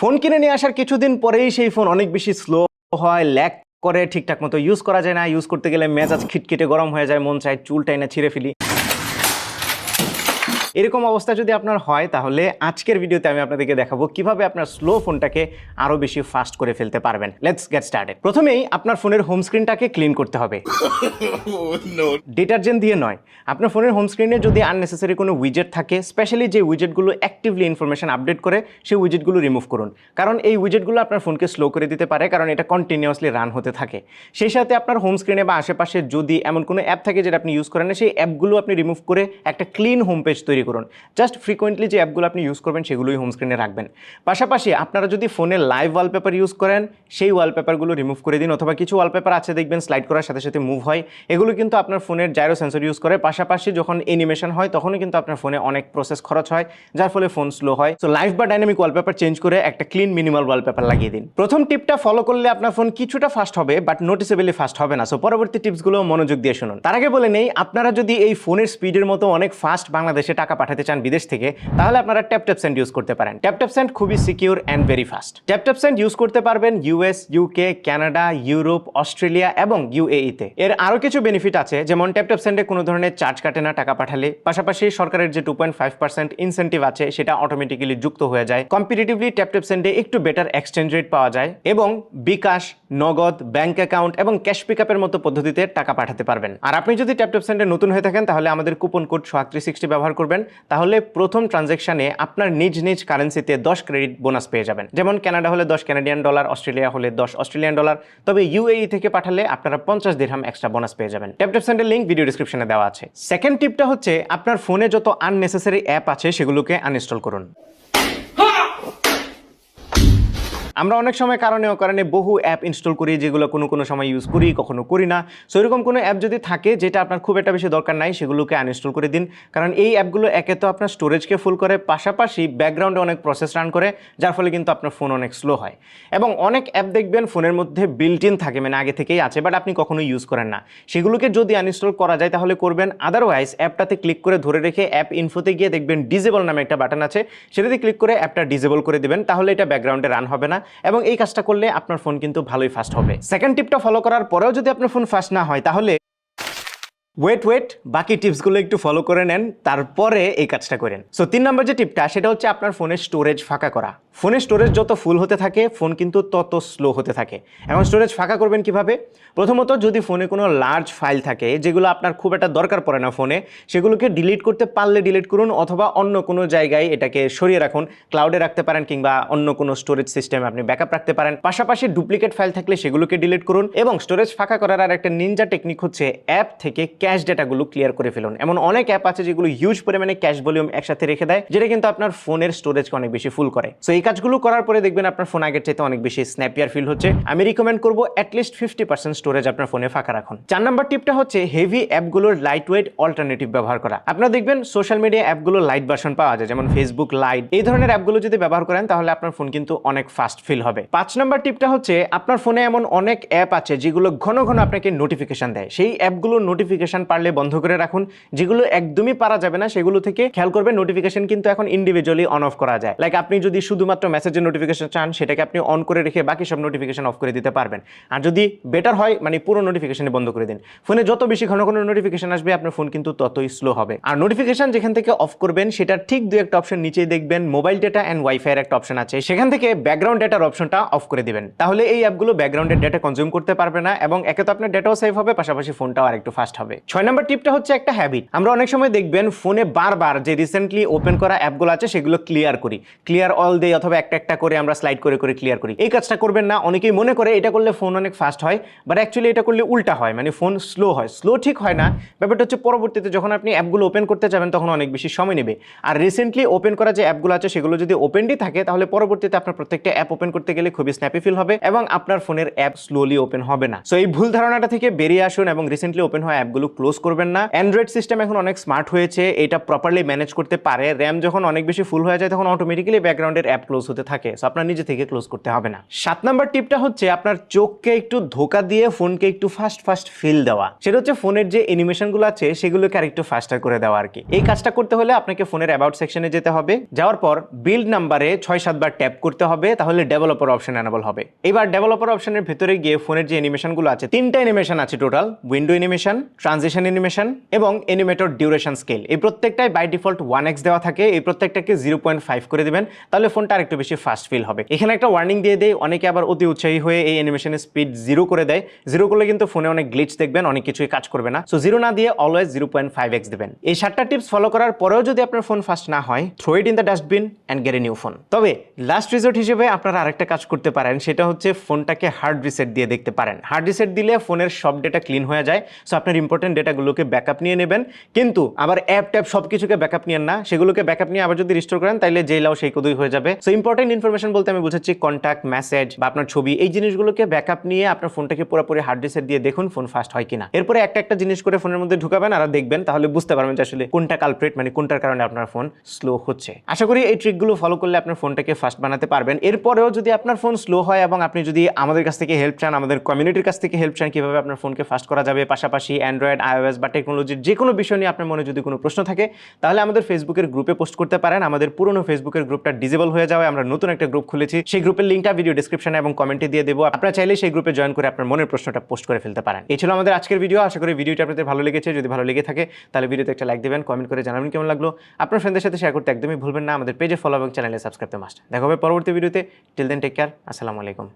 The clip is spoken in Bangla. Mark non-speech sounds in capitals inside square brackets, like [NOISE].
ফোন কিনে নিয়ে আসার কিছুদিন পরেই সেই ফোন অনেক বেশি স্লো হয় ল্যাক করে, ঠিকঠাক মতো ইউজ করা যায় না। ইউজ করতে গেলে মেজাজ খিটখিটে গরম হয়ে যায়, মন চায় চুল টাইনা ছিঁড়ে ফেলি। এরকম অবস্থা যদি আপনার হয় তাহলে আজকের ভিডিওতে আমি আপনাদেরকে দেখাবো কীভাবে আপনার স্লো ফোনটাকে আরও বেশি ফাস্ট করে ফেলতে পারবেন। লেটস গেট স্টার্টেড প্রথমেই আপনার ফোনের হোম স্ক্রিনটাকে ক্লিন করতে হবে। [LAUGHS] ডিটারজেন্ট দিয়ে নয় আপনার ফোনের হোম স্ক্রিনে যদি আননেসেসারি কোনো উইজেট থাকে স্পেশালি যে উইজেটগুলো অ্যাক্টিভলি ইনফরমেশন আপডেট করে সেই উইজেটগুলো রিমুভ করুন। কারণ এই উইজেটগুলো আপনার ফোনকে স্লো করে দিতে পারে কারণ এটা কন্টিনিউয়াসলি রান হতে থাকে। সেই সাথে আপনার হোম স্ক্রিনে বা আশেপাশে যদি এমন কোনো অ্যাপ থাকে যেটা আপনি ইউজ করেন না সেই অ্যাপগুলো আপনি রিমুভ করে একটা ক্লিন হোম পেজ তৈরি করুন। জাস্ট ফ্রিকোয়েন্টলি যে অ্যাপগুলো আপনি ইউজ করবেন, সেগুলোই হোম স্ক্রিনে রাখবেন। পাশাপাশি আপনারা যদি ফোনে লাইভ ওয়ালপেপার ইউজ করেন, সেই ওয়ালপেপারগুলো রিমুভ করে দিন অথবা কিছু ওয়ালপেপার আছে দেখবেন স্লাইড করার সাথে সাথে মুভ হয়। এগুলো কিন্তু আপনার ফোনের জাইরো সেন্সর ইউজ করে। পাশাপাশি যখন অ্যানিমেশন হয়, তখনও কিন্তু আপনার ফোনে অনেক প্রসেস খরচ হয়, যার ফলে ফোন স্লো হয়। তো লাইভ বা ডাইনামিক ওয়ালপেপার চেঞ্জ করে একটা ক্লিন মিনিমাল ওয়ালপেপার লাগিয়ে দিন। প্রথম টিপটা ফলো করলে আপনার ফোন কিছুটা ফাস্ট হবে বাট নোটিসেবলি ফাস্ট হবে না। সো পরবর্তী টিপসগুলো মনোযোগ দিয়ে শুনুন। তার আগে বলে নেই, আপনারা যদি এই ফোনের স্পিডের মতো অনেক ফাস্ট বাংলাদেশে টাকা পাঠাতে চান বিদেশ থেকে, তাহলে আপনারা ট্যাপ ট্যাপ সেন্ড ইউজ করতে পারেন। ট্যাপ ট্যাপ সেন্ড খুবই secure and very fast tap tap send use করতে পারবেন US UK Canada Europe Australia এবং ইউএইতে এর আরও কিছু বেনিফিট আছে, যেমন ট্যাপ ট্যাপ সেন্ডে কোনো ধরনের চার্জ কাটে না টাকা পাঠালে। পাশাপাশি সরকারের যে two point five percent incentive আছে, সেটা অটোমেটিক্যালি যুক্ত হয়ে যায়। কম্পিটিটিভলি ট্যাপ ট্যাপ সেন্ডে একটু বেটার এক্সচেঞ্জ রেট পাওয়া যায় এবং বিকাশ, নগদ ব্যাংক অ্যাকাউন্ট এবং ক্যাশ পিকআপের মতো পদ্ধতিতে টাকা পাঠাতে পারবেন। আর আপনি যদি ট্যাপ ট্যাপ সেন্ডে নতুন হয়ে থাকেন, তাহলে আমাদের coupon code Sohag three sixty ব্যবহার করবেন। তাহলে প্রথম ট্রানজ্যাকশনে আপনার নিজ নিজ কারেন্সিতে দশ ক্রেডিট বোনাস পেয়ে যাবেন। যেমন কানাডা হলে দশ ক্যানাডিয়ান ডলার অস্ট্রেলিয়া হলে দশ অস্ট্রেলিয়ান ডলার তবে ইউএই থেকে পাঠালে আপনারা পঞ্চাশ দিরহাম এক্সট্রা বোনাস পেয়ে যাবেন। ট্যাপ ট্যাপ সেন্ডের লিঙ্ক ভিডিও ডিসক্রিপশনে দেওয়া আছে। সেকেন্ড টিপটা হচ্ছে, আপনার ফোনে যত আননেসেসারি অ্যাপ আছে, সেগুলোকে আনইনস্টল করুন। আমরা অনেক সময় কারণে কারণে বহু অ্যাপ ইনস্টল করি যেগুলো কোনো কোনো সময় ইউজ করি, কখনো করি না। সো এরকম কোনো অ্যাপ যদি থাকে যেটা আপনার খুব একটা বেশি দরকার নাই, সেগুলোকে আনইনস্টল করে দিন। কারণ এই অ্যাপগুলো একে তো আপনার স্টোরেজকে ফুল করে, পাশাপাশি ব্যাকগ্রাউন্ডে অনেক প্রসেস রান করে, যার ফলে কিন্তু আপনার ফোন অনেক স্লো হয়। এবং অনেক অ্যাপ দেখবেন ফোনের মধ্যে বিল্ট ইন থাকে মানে আগে থেকেই আছে বাট আপনি কখনো ইউজ করেন না। সেগুলোকে যদি আনইনস্টল করা যায়, তাহলে করবেন আদারওয়াইজ অ্যাপটাতে ক্লিক করে ধরে রেখে অ্যাপ ইনফোতে গিয়ে দেখবেন ডিজেবল নামে একটা বাটন আছে, সেটাতে ক্লিক করে অ্যাপটা ডিজেবল করে দিবেন, তাহলে এটা ব্যাকগ্রাউন্ডে রান হবে না। এবং এই কাজটা করলে আপনার ফোন কিন্তু ভালোই ফাস্ট হবে। সেকেন্ড টিপটা ফলো করার পরেও যদি আপনার ফোন ফাস্ট না হয়, তাহলে ওয়েট ওয়েট বাকি টিপসগুলো একটু ফলো করে নেন, তারপরে এই কাজটা করেন। সো তিন নম্বর যে টিপটা, সেটা হচ্ছে আপনার ফোনের স্টোরেজ ফাঁকা করা। ফোনের স্টোরেজ যত ফুল হতে থাকে ফোন কিন্তু তত স্লো হতে থাকে। এখন স্টোরেজ ফাঁকা করবেন কীভাবে? প্রথমত, যদি ফোনে কোনো লার্জ ফাইল থাকে, যেগুলো আপনার খুব একটা দরকার পড়ে না ফোনে সেগুলোকে ডিলিট করতে পারলে ডিলিট করুন, অথবা অন্য কোনো জায়গায় এটাকে সরিয়ে রাখুন। ক্লাউডে রাখতে পারেন কিংবা অন্য কোনো স্টোরেজ সিস্টেমে আপনি ব্যাকআপ রাখতে পারেন। পাশাপাশি ডুপ্লিকেট ফাইল থাকলে সেগুলোকে ডিলিট করুন। এবং স্টোরেজ ফাঁকা করার আর একটা নিনজা টেকনিক হচ্ছে অ্যাপ থেকে ক্যাশ ডেটাগুলো ক্লিয়ার করে ফেলুন। এমন অনেক অ্যাপ আছে যেগুলো হিউজ পরিমাণে ক্যাশ ভলিউম একসাথে রেখে দেয়, যেটা কিন্তু আপনার ফোনের স্টোরেজকে অনেক বেশি ফুল করে। সো এই কাজগুলো করার পরে দেখবেন আপনার ফোন আগের চাইতে অনেক বেশি স্ন্যাপিয়ার ফিল হচ্ছে। আমি রিকমেন্ড করব অ্যাটলিস্ট ফিফটি পার্সেন্ট স্টোরেজ আপনার ফোনে ফাঁকা রাখুন। চার নম্বর টিপটা হচ্ছে হেভি অ্যাপগুলোর লাইট ওয়েট অল্টারনেটিভ ব্যবহার করা। আপনারা দেখবেন সোশ্যাল মিডিয়া অ্যাপগুলো লাইট ভার্সন পাওয়া যায়, যেমন ফেসবুক লাইট এই ধরনের অ্যাপগুলো যদি ব্যবহার করেন, তাহলে আপনার ফোন কিন্তু অনেক ফাস্ট ফিল হবে। পাঁচ নম্বর টিপটা হচ্ছে, আপনার ফোনে এমন অনেক অ্যাপ আছে যেগুলো ঘন ঘন আপনাকে নোটিফিকেশন দেয়। সেই অ্যাপগুলোর নোটিফিকেশন পারলে বন্ধ করে রাখুন। যেগুলো একদমই পারা যাবে না, সেগুলো থেকে খেয়াল করবেন নোটিফিকেশন কিন্তু এখন ইন্ডিভিজুয়ালি অন অফ করা যায়। লাইক আপনি যদি শুধুমাত্র মেসেজের নোটিফিকেশন চান, সেটাকে আপনি অন করে রেখে বাকি সব নোটিফিকেশন অফ করে দিতে পারবেন। আর যদি বেটার হয় মানে পুরো নোটিফিকেশনে বন্ধ করে দিন। ফোনে যত বেশি ঘন ঘন নোটিফিকেশন আসবে, আপনার ফোন কিন্তু ততই স্লো হবে। আর নোটিফিকেশন যেখান থেকে অফ করবেন, সেটার ঠিক দু একটা অপশন নিচেই দেখবেন মোবাইল ডেটা অ্যান্ড ওয়াইফাই এর একটা অপশন আছে। সেখান থেকে ব্যাকগ্রাউন্ড ডেটার অপশনটা অফ করে দিবেন। তাহলে এই অ্যাপগুলো ব্যাকগ্রাউন্ডের ডেটা কনজিউম করতে পারবে না, এবং একে তো আপনার ডেটাও সেভ হবে, পাশাপাশি ফোনটাও আর একটু ফাস্ট হবে। ছয় নম্বর টিপটা হচ্ছে একটা হ্যাবিট আমরা অনেক সময় দেখবেন ফোনে বারবার যে রিসেন্টলি ওপেন করা অ্যাপগুলো আছে সেগুলো ক্লিয়ার করি। ক্লিয়ার অল দেই অথবা একটা একটা করে আমরা স্লাইড করে করে ক্লিয়ার করি। এই কাজটা করবেন না, অনেকেই মনে করে এটা করলে ফোন অনেক ফাস্ট হয় বাট অ্যাকচুয়ালি এটা করলে উল্টা হয় মানে ফোন স্লো হয়। স্লো ঠিক হয় না, ব্যাপারটা হচ্ছে পরবর্তীতে যখন আপনি অ্যাপগুলো ওপেন করতে যাবেন তখন অনেক বেশি সময় নেবে। আর রিসেন্টলি ওপেন করা যে অ্যাপগুলো আছে সেগুলো যদি ওপেনডি থাকে, তাহলে পরবর্তীতে আপনার প্রত্যেকটা অ্যাপ ওপেন করতে গেলে খুবই স্ন্যাপি ফিল হবে এবং আপনার ফোনের অ্যাপ স্লোলি ওপেন হবে না। সো এই ভুল ধারণাটা থেকে বেরিয়ে আসুন এবং রিসেন্টলি ওপেন হওয়া অ্যাপগুলো ক্লোজ করবেন না। অ্যান্ড্রয়েড সিস্টেম এখন অনেক স্মার্ট হয়েছে, এটা প্রপারলি ম্যানেজ করতে পারে। র্যাম যখন অনেক বেশি ফুল হয়ে যায়, তখন অটোমেটিক্যালি ব্যাকগ্রাউন্ডের অ্যাপ ক্লোজ হতে থাকে। সো আপনার নিজে থেকে ক্লোজ করতে হবে না। সাত নাম্বার টিপটা হচ্ছে আপনার চোখকে একটু ধোকা দিয়ে ফোনকে একটু ফাস্ট ফাস্ট ফিল দেওয়া। সেটা হচ্ছে ফোনের যে অ্যানিমেশনগুলো আছে, সেগুলোকে আর একটু ফাস্টার করে দেওয়া আর কি এই কাজটা করতে হলে আপনাকে ফোনের অ্যাবাউট সেকশনে যেতে হবে। যাওয়ার পর বিল্ড নাম্বারে ছয় সাতবার ট্যাপ করতে হবে, তাহলে ডেভেলপার অপশন এনাবল হবে। এবার ডেভেলপার অপশনের ভেতরে গিয়ে ফোনের যে অ্যানিমেশনগুলো আছে, তিনটা অ্যানিমেশন আছে total window animation transition animation এবং অ্যানিমেটর ডিউরেশন স্কেল। এই প্রত্যেকটাই বাই ডিফল্ট ওয়ান এক্স দেওয়া থাকে। এই প্রত্যেকটাকে জিরো পয়েন্ট ফাইভ করে দেবেন। তাহলে ফোনটা আরেকটু বেশি ফাস্ট ফিল হবে। এখানে একটা ওয়ার্নিং দিয়ে দেয় অনেকে আবার অতি উৎসাহী হয়ে এই অ্যানিমেশনের স্পিড জিরো করে দেয়। জিরো করলে কিন্তু ফোনে অনেক গ্লিচ দেখবেন, অনেক কিছুই কাজ করবে না। সো জিরো না দিয়ে always zero point five x দেবেন। এই সাতটা টিপস ফলো করার পরেও যদি আপনার ফোন ফাস্ট না হয় throw it in the dustbin and get a new phone তবে লাস্ট রিজোর্ট হিসেবে আপনারা আরেকটা কাজ করতে পারেন। সেটা হচ্ছে ফোনটাকে হার্ড রিসেট দিয়ে দেখতে পারেন। হার্ড রিসেট দিলে ফোনের সব ডেটা ক্লিন হয়ে যায়। সো আপনার ইম্পর্টেন্ট ডেটাগুলোকে ব্যাকআপ নিয়ে নেবেন। কিন্তু আবার অ্যাপ ট্যাপ সব কিছুকে ব্যাকআপ নিয়েন না। সেগুলোকে ব্যাকআপ নিয়ে আবার যদি রিস্টোর করেন তাহলে যেই লাও সেই কদই হয়ে যাবে। সো ইম্পর্টেন্ট ইনফরমেশন বলতে আমি বুঝাচ্ছি কন্ট্যাক্ট মেসেজ বা আপনার ছবি, এই জিনিসগুলোকে ব্যাকআপ নিয়ে আপনার ফোনটাকে পুরোপুরি হার্ড রিসেট দিয়ে দেখুন ফোন ফাস্ট হয় কিনা। এরপরে একটা একটা জিনিস করে ফোনের মধ্যে ঢুকাবেন, আর দেখবেন, তাহলে বুঝতে পারবেন যে আসলে কোনটা কালপ্রেট মানে কোনটার কারণে আপনার ফোন স্লো হচ্ছে। আশা করি এই ট্রিকগুলো ফলো করলে আপনার ফোনটাকে ফাস্ট বানাতে পারবেন। এরপরেও যদি আপনার ফোন স্লো হয় এবং আপনি যদি আমাদের কাছ থেকে হেল্প চান, আমাদের কমিউনিটির কাছ থেকে হেল্প চান, কীভাবে আপনার ফোনকে ফাস্ট করা যাবে, পাশাপাশি অ্যান্ড্রয়েড আইওএস বা টেকনোলজির যে কোনো বিষয় নিয়ে আপনার মনে যদি কোনো প্রশ্ন থাকে, তাহলে আমাদের ফেসবুকের গ্রুপে পোস্ট করতে পারেন। আমাদের পুরনো ফেসবুকের গ্রুপটা ডিজেবল হয়ে যাওয়ায় আমরা নতুন একটা গ্রুপ খুলেছি। সেই গ্রুপের লিঙ্কটা ভিডিও ডিসক্রিপশনে এবং কমেন্টে দিয়ে দেবো। আপনারা চাইলে সেই গ্রুপে জয়েন করে আপনার মনের প্রশ্নটা পোস্ট করে ফেলতে পারেন। এই ছিল আমাদের আজকের ভিডিও আশা করি ভিডিওটা আপনাদের ভালো লেগেছে। যদি ভালো লেগে থাকে, তাহলে ভিডিওতে একটা লাইক দেবেন কমেন্ট করে জানাবেন কেমন লাগল। আপনার ফ্রেন্ডের সাথে শেয়ার করতে একদমই ভুলবেন না। আমাদের পেজে ফলো এবং চ্যানেলে সাবস্ক্রাইব মাস্ট দেখা হবে পরবর্তী ভিডিওতে টিল দেন টেক কেয়ার আসসালামু আলাইকুম।